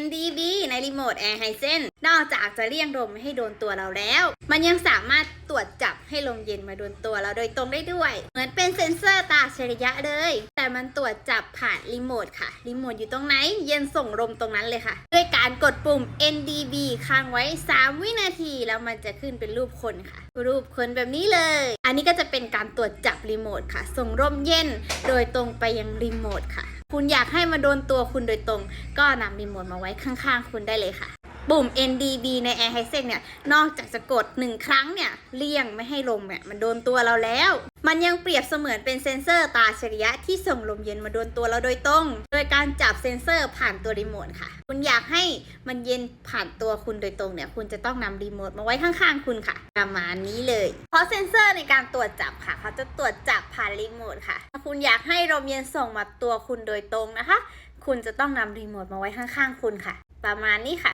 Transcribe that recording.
NDB ในรีโมท Air h y s e n นนอกจากจะเลี่ยงลมไม่ให้โดนตัวเราแล้ว มันยังสามารถตรวจจับให้ลมเย็นมาโดนตัวเราโดยตรงได้ด้วย เหมือนเป็นเซ็นเซอร์ตาอัจฉริยะเลย แต่มันตรวจจับผ่านรีโมทค่ะ รีโมทอยู่ตรงไหน เย็นส่งลมตรงนั้นเลยค่ะ ด้วยการกดปุ่ม NDB ค้างไว้ 3 วินาที แล้วมันจะขึ้นเป็นรูปคนค่ะ รูปคนแบบนี้เลย อันนี้ก็จะเป็นการตรวจจับรีโมทค่ะ ส่งร่มเย็นโดยตรงไปยังรีโมทค่ะ คุณอยากให้มาโดนตัวคุณโดยตรง ก็นำรีโมทมาไว้ข้างๆ คุณได้เลยค่ะ ปุ่ม NDB ใน Air h y s e n เนี่ย นอกจากจะกด 1 ครั้งเนี่ย เลี่ยงไม่ให้ลมเนี่ยมันโดนตัวเราแล้ว มันยังเปรียบเสมือนเป็นเซ็นเซอร์ตาอัจฉริยะที่ส่งลมเย็นมาโดนตัวเราโดยตรง โดยการจับเซ็นเซอร์ผ่านตัวรีโมทค่ะ คุณอยากให้มันเย็นผ่านตัวคุณโดยตรงเนี่ย คุณจะต้องนำรีโมทมาไว้ข้างๆ คุณค่ะ ประมาณนี้เลย เพราะเซ็นเซอร์ในการตรวจจับค่ะ เขาจะตรวจจับ รีโมทค่ะ ถ้าคุณอยากให้ลมเย็นส่งมาตัวคุณโดยตรงนะคะ คุณจะต้องนำรีโมทมาไว้ข้างๆ คุณค่ะ ประมาณนี้ค่ะ